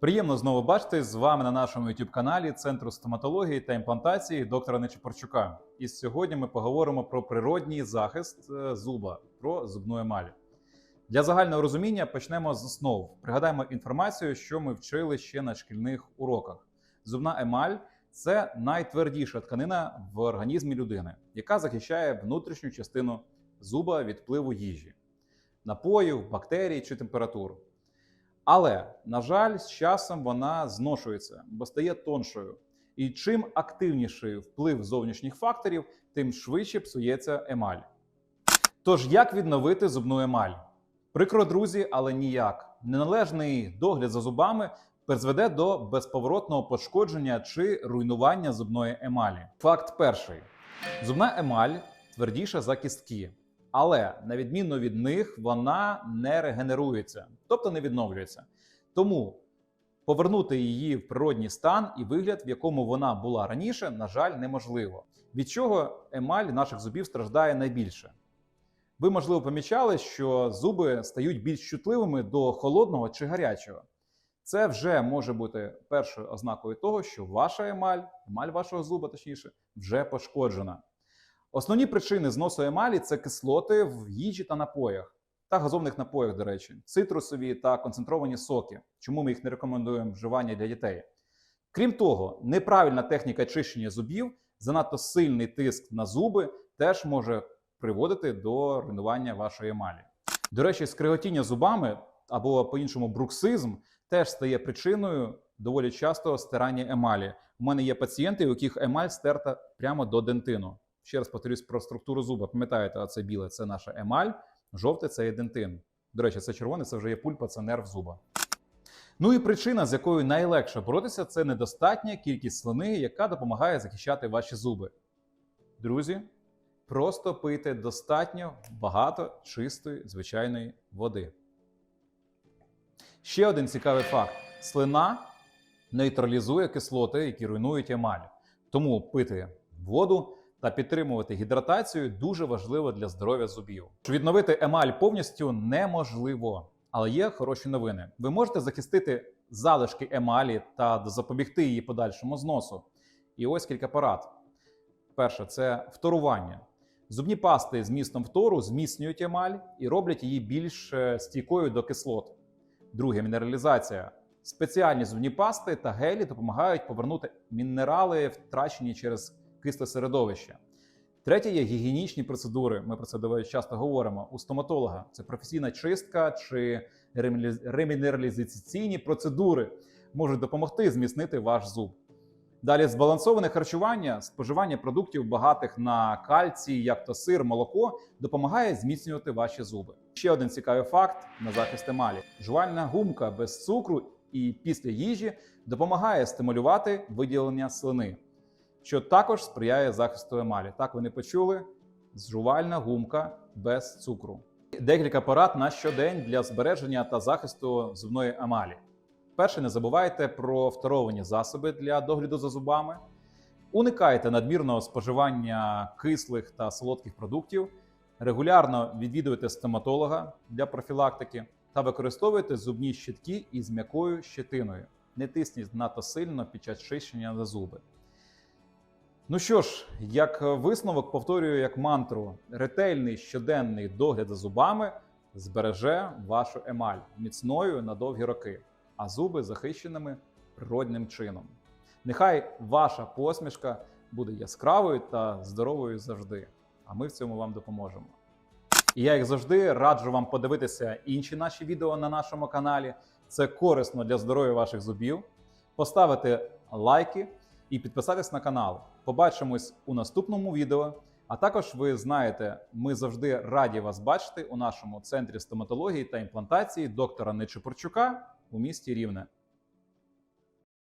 Приємно знову бачити з вами на нашому youtube каналі Центру стоматології та імплантації доктора Нечепорчука. І сьогодні ми поговоримо про природній захист е, зуба, про зубну емаль. Для загального розуміння почнемо з основ. Пригадаємо інформацію, що ми вчили ще на шкільних уроках. Зубна емаль це найтвердіша тканина в організмі людини, яка захищає внутрішню частину зуба від впливу їжі, напоїв, бактерій чи температур. Але, на жаль, з часом вона зношується, бо стає тоншою. І чим активніший вплив зовнішніх факторів, тим швидше псується емаль. Тож, як відновити зубну емаль? Прикро, друзі, але ніяк. Неналежний догляд за зубами призведе до безповоротного пошкодження чи руйнування зубної емалі. Факт перший: зубна емаль твердіша за кістки, але на відміну від них вона не регенерується, тобто не відновлюється. Тому повернути її в природній стан і вигляд, в якому вона була раніше, на жаль, неможливо. Від чого емаль наших зубів страждає найбільше. Ви, можливо, помічали, що зуби стають більш чутливими до холодного чи гарячого. Це вже може бути першою ознакою того, що ваша емаль, емаль вашого зуба, точніше, вже пошкоджена. Основні причини зносу емалі це кислоти в їжі та напоях, та газовних напоях, до речі, цитрусові та концентровані соки, чому ми їх не рекомендуємо вживання для дітей. Крім того, неправильна техніка чищення зубів, занадто сильний тиск на зуби теж може приводити до руйнування вашої емалі. До речі, скриготіння зубами або по-іншому бруксизм теж стає причиною доволі частого стирання емалі. У мене є пацієнти, у яких емаль стерта прямо до дентину. Ще раз повторюсь про структуру зуба. Пам'ятаєте, це біле це наша емаль, жовте це є дентин. До речі, це червоне, це вже є пульпа, це нерв зуба. Ну і причина, з якою найлегше боротися, це недостатня кількість слини, яка допомагає захищати ваші зуби. Друзі, просто пийте достатньо багато чистої звичайної води. Ще один цікавий факт: слина нейтралізує кислоти, які руйнують емаль. Тому пити воду та підтримувати гідратацію дуже важливо для здоров'я зубів. Відновити емаль повністю неможливо, але є хороші новини. Ви можете захистити залишки емалі та запобігти її подальшому зносу. І ось кілька порад. Перше це вторування. Зубні пасти з містом фтору зміцнюють емаль і роблять її більш е, стійкою до кислот. Друге мінералізація. Спеціальні зубні пасти та гелі допомагають повернути мінерали, втрачені через кисле середовище. Третє є гігієнічні процедури. Ми про це доволі часто говоримо у стоматолога. Це професійна чистка чи ремінераліз- ремінералізаційні процедури можуть допомогти зміцнити ваш зуб. Далі збалансоване харчування, споживання продуктів багатих на кальцій, як то сир, молоко, допомагає зміцнювати ваші зуби. Ще один цікавий факт на захист емалі: жувальна гумка без цукру і після їжі допомагає стимулювати виділення слини, що також сприяє захисту емалі. Так ви не почули? Жувальна гумка без цукру. Декілька порад на щодень для збереження та захисту зубної емалі. Перше, не забувайте про второвані засоби для догляду за зубами. Уникайте надмірного споживання кислих та солодких продуктів. Регулярно відвідуйте стоматолога для профілактики та використовуйте зубні щітки із м'якою щетиною. Не тисніть надто сильно під час чищення на зуби. Ну що ж, як висновок, повторюю як мантру: ретельний щоденний догляд за зубами збереже вашу емаль міцною на довгі роки, а зуби захищеними природним чином. Нехай ваша посмішка буде яскравою та здоровою завжди. А ми в цьому вам допоможемо. І я, як завжди, раджу вам подивитися інші наші відео на нашому каналі. Це корисно для здоров'я ваших зубів. Поставити лайки і підписатись на канал. Побачимось у наступному відео. А також ви знаєте, ми завжди раді вас бачити у нашому центрі стоматології та імплантації доктора Нечипорчука у місті Рівне.